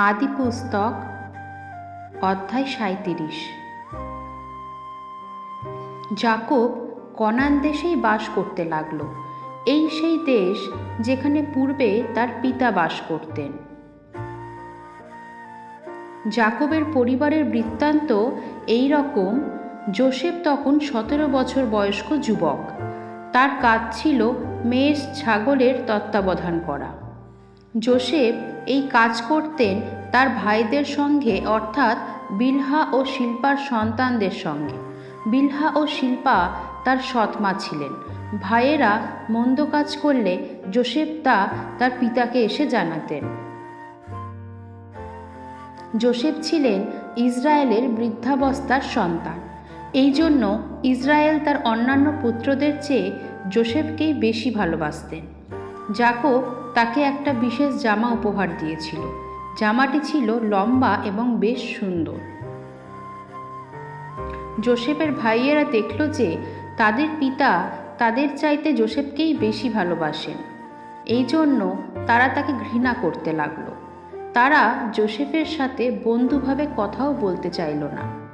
আদি পুস্তক অধ্যায় সাঁইত্রিশ। জাকব কনান দেশেই বাস করতে লাগল। এই সেই দেশ যেখানে পূর্বে তার পিতা বাস করতেন। জাকবের পরিবারের বৃত্তান্ত এই রকম, জোসেফ তখন সতেরো বছর বয়স্ক যুবক। তার কাজ ছিল মেষ ছাগলের তত্ত্বাবধান করা। জোসেফ এই কাজ করতেন তার ভাইদের সঙ্গে, অর্থাৎ বিলহা ও শিল্পার সন্তানদের সঙ্গে। বিলহা ও শিল্পা তার সৎমা ছিলেন। ভাইয়েরা মন্দ কাজ করলে জোসেফ তা তার পিতাকে এসে জানাতেন। জোসেফ ছিলেন ইসরায়েলের বৃদ্ধাবস্থার সন্তান। এই জন্য ইসরায়েল তার অন্যান্য পুত্রদের চেয়ে জোসেফকেই বেশি ভালোবাসতেন। জাকব তাকে একটা বিশেষ জামা উপহার দিয়েছিল। জামাটি ছিল লম্বা এবং বেশ সুন্দর। জোসেফের ভাইয়েরা দেখল যে তাদের পিতা তাদের চাইতে জোসেফকেই বেশি ভালোবাসেন। এই জন্য তারা তাকে ঘৃণা করতে লাগল। তারা জোসেফের সাথে বন্ধুভাবে কথাও বলতে চাইল না।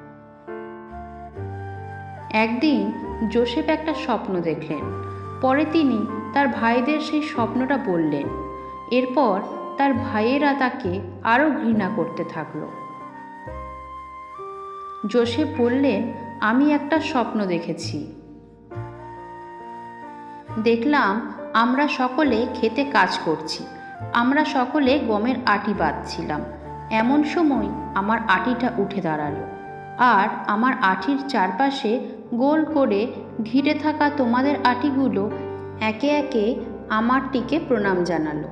একদিন জোসেফ একটা স্বপ্ন দেখলেন। পরে তিনি তার ভাইদের সেই স্বপ্নটা বললেন। এরপর তার ভাইয়েরা তাকে আরও ঘৃণা করতে থাকল। জোসেফ বললেন আমি একটা স্বপ্ন দেখেছি। দেখলাম আমরা সকলে খেতে কাজ করছি। আমরা সকলে গমের আটি বাঁধছিলাম। এমন সময় আমার আটিটা উঠে দাঁড়াল। আর আমার আটির চারপাশে গোল করে ঘিরে থাকা তোমাদের আটিগুলো একে একে আমারটিকে প্রণাম জানালো।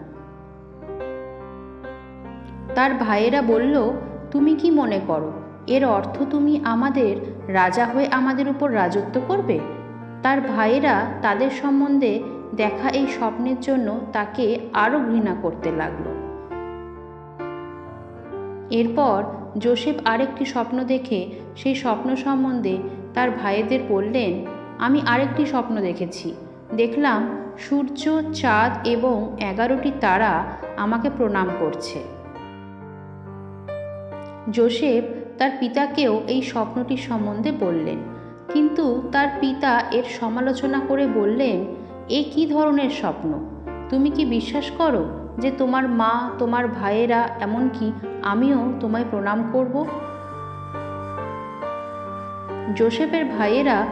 তার ভাইয়েরা বলল, তুমি কি মনে করো, এর অর্থ তুমি আমাদের রাজা হয়ে আমাদের উপর রাজত্ব করবে? তার ভাইয়েরা তাদের সম্বন্ধে দেখা এই স্বপ্নের জন্য তাকে আরও ঘৃণা করতে লাগল। এরপর জোসেফ আরেকটি স্বপ্ন দেখে সেই স্বপ্ন সম্বন্ধে তার ভাইদের বললেন আমি আরেকটি স্বপ্ন দেখেছি। দেখলাম সূর্য, চাঁদ এবং এগারোটি তারা আমাকে প্রণাম করছে। জোসেফ তার পিতাকেও এই স্বপ্নটির সম্বন্ধে বললেন। কিন্তু তার পিতা এর সমালোচনা করে বললেন, এ কী ধরনের স্বপ্ন? তুমি কি বিশ্বাস করো যে তোমার মা, তোমার ভাইয়েরা এমনকি আমিও তোমায় প্রণাম করব? জোসেফের ভাইয়েরা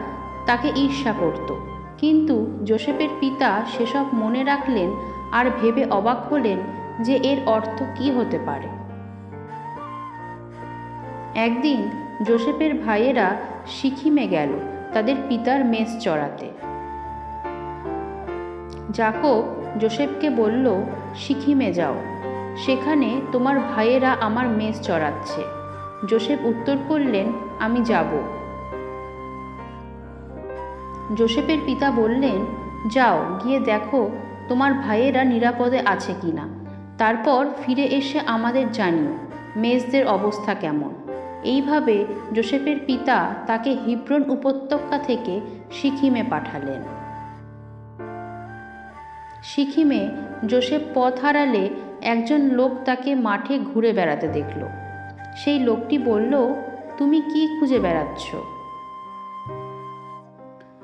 তাকে ঈর্ষা করত। কিন্তু জোসেফের পিতা সেসব মনে রাখলেন আর ভেবে অবাক হলেন যে এর অর্থ কি হতে পারে। একদিন জোসেফের ভাইয়েরা সিকিমে গেল তাদের পিতার মেষ চড়াতে। জাকব জোসেফকে বলল, সিকিমে যাও। সেখানে তোমার ভাইয়েরা আমার মেষ চড়াচ্ছে। জোসেফ উত্তর করলেন, আমি যাব। জোসেফের পিতা বললেন, যাও, গিয়ে দেখো তোমার ভাইয়েরা নিরাপদে আছে কিনা। তারপর ফিরে এসে আমাদের জানিও মেষদের অবস্থা কেমন। এইভাবে জোসেফের পিতা তাকে হিব্রন উপত্যকা থেকে সিকিমে পাঠালেন। সিকিমে জোসেফ পথ হারালে একজন লোক তাকে মাঠে ঘুরে বেড়াতে দেখল। সেই লোকটি বলল, তুমি কি খুঁজে বেড়াচ্ছ?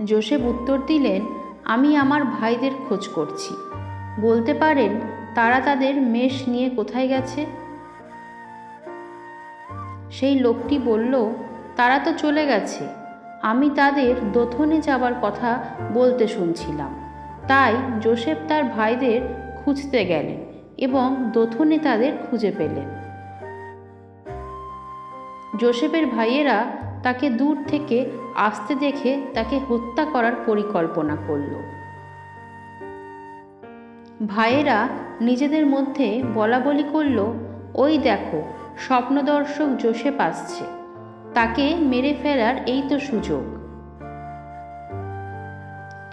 জোসেফ উত্তর দিলেন, আমি আমার ভাইদের খোঁজ করছি। বলতে পারেন, তারা তাদের মেষ নিয়ে কোথায় গেছে? সেই লোকটি বলল, তারা তো চলে গেছে। আমি তাদের দোথনে যাবার কথা বলতে শুনছিলাম। তাই জোসেফ তার ভাইদের খুঁজতে গেলেন এবং দোথনে তাদের খুঁজে পেলেন। জোসেফের ভাইয়েরা তাকে দূর থেকে আসতে দেখে তাকে হত্যা করার পরিকল্পনা করল। ভাইয়েরা নিজেদের মধ্যে বলা বলি করল, ওই দেখো, স্বপ্নদর্শক জোসেফ আসছে। তাকে মেরে ফেলার এই তো সুযোগ।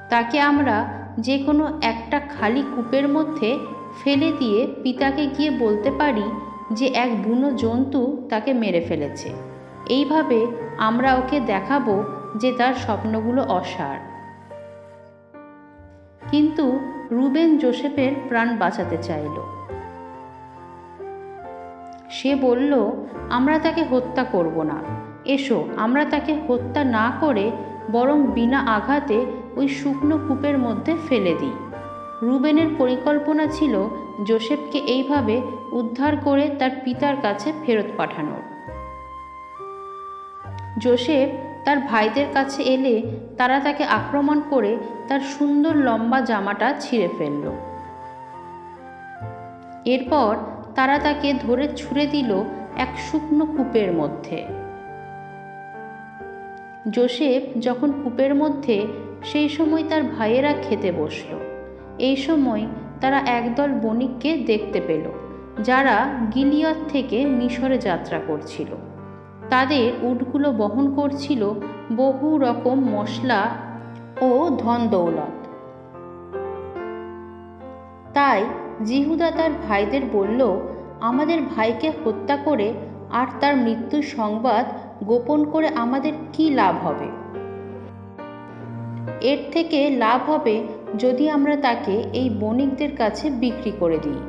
তাকে আমরা যে কোনো একটা খালি কূপের মধ্যে ফেলে দিয়ে পিতাকে গিয়ে বলতে পারি যে এক বুনো জন্তু তাকে মেরে ফেলেছে। এইভাবে আমরা ওকে দেখাবো যে তার স্বপ্নগুলো অসার। কিন্তু রুবেন জোসেফের প্রাণ বাঁচাতে চাইল। সে বলল, আমরা তাকে হত্যা করব না। এসো, আমরা তাকে হত্যা না করে বরং বিনা আঘাতে ওই শুকনো কূপের মধ্যে ফেলে দিই। রুবেনের পরিকল্পনা ছিল জোসেফকে এইভাবে উদ্ধার করে তার পিতার কাছে ফেরত পাঠানোর। জোসেফ তার ভাইদের কাছে এলে তারা তাকে আক্রমণ করে তার সুন্দর লম্বা জামাটা ছিঁড়ে ফেলল। এরপর তারা তাকে ধরে ছুঁড়ে দিল এক শুকনো কূপের মধ্যে। জোসেফ যখন কূপের মধ্যে, সেই সময় তার ভাইয়েরা খেতে বসল। এই সময় তারা একদল বণিককে দেখতে পেল, যারা গিলিয়ত থেকে মিশরে যাত্রা করছিল। তাদের উটগুলো বহন করছিল বহু রকম মশলা ও ধন দৌলত। তাই জিহুদা তার ভাইদের বলল, আমাদের ভাইকে হত্যা করে আর তার মৃত্যুর সংবাদ গোপন করে আমাদের কি লাভ হবে? এর থেকে লাভ হবে যদি আমরা তাকে এই বণিকদের কাছে বিক্রি করে দিই।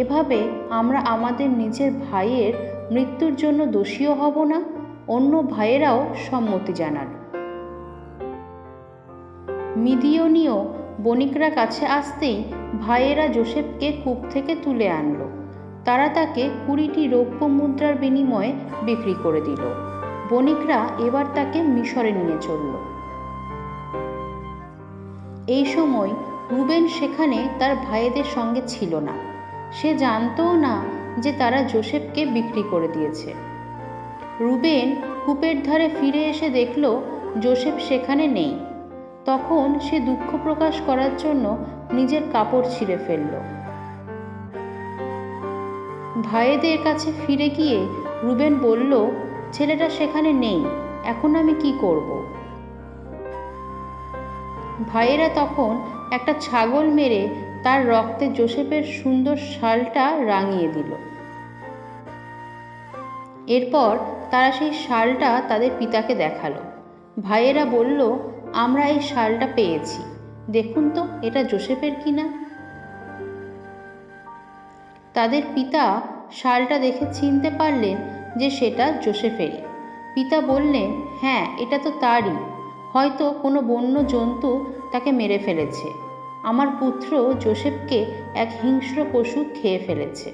এভাবে আমরা আমাদের নিজের ভাইয়ের মৃত্যুর জন্য দোষীও হব না, অন্য ভাইয়েরাও সম্মতি জানান। মিদিয়নীয় বণিকরা কাছে আসতেই ভাইয়েরা জোসেফকে কূপ থেকে তুলে আনলো। তারা তাকে কুড়িটি রৌপ্য মুদ্রার বিনিময়ে বিক্রি করে দিল। বণিকরা এবার তাকে মিশরে নিয়ে চলল। এই সময় রুবেন সেখানে তার ভাইয়েদের সঙ্গে ছিল না। সে জানতও না যে তারা জোসেফকে বিক্রি করে দিয়েছে। রুবেন কূপের ধারে ফিরে এসে দেখল জোসেফ সেখানে নেই। তখন সে দুঃখ প্রকাশ করার জন্য নিজের কাপড় ছিঁড়ে ফেলল। ভাইয়েদের কাছে ফিরে গিয়ে রুবেন বলল, ছেলেটা সেখানে নেই, এখন আমি কি করব? ভাইয়েরা তখন একটা ছাগল মেরে তার রক্তে জোসেফের সুন্দর শালটা রাঙিয়ে দিল। এরপর তারা সেই শালটা তাদের পিতাকে দেখাল। ভাইয়েরা বলল, আমরা এই শালটা পেয়েছি। দেখুন তো, এটা জোসেফের কিনা তাদের পিতা শালটা দেখে চিনতে পারলেন যে সেটা জোসেফেরই। পিতা বললেন হ্যাঁ এটা তো তারই। হয়তো কোনো বন্য জন্তু তাকে মেরে ফেলেছে। আমার পুত্র জোসেফকে এক হিংস্র পশু খেয়ে ফেলেছে।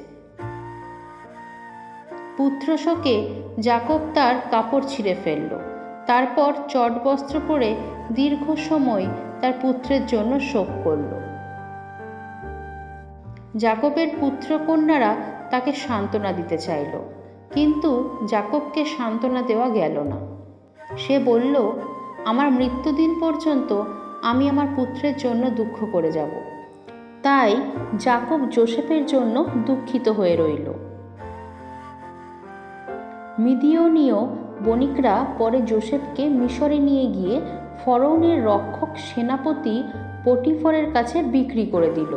পুত্র শোকে জাকব তার কাপড় ছিঁড়ে ফেলল। তারপর চটবস্ত্র পরে দীর্ঘ সময় তার পুত্রের জন্য শোক করল। জাকবের পুত্রকন্যারা তাকে সান্ত্বনা দিতে চাইল, কিন্তু জাকবকে সান্ত্বনা দেওয়া গেল না। সে বলল, আমার মৃত্যুদিন পর্যন্ত আমি আমার পুত্রের জন্য দুঃখ করে যাব। তাই জাকব জোসেফের জন্য দুঃখিত হয়ে রইল। মিদিয়নীয় বণিকরা পরে জোসেফকে মিশরে নিয়ে গিয়ে ফরৌনের রক্ষক সেনাপতি পটিফরের কাছে বিক্রি করে দিল।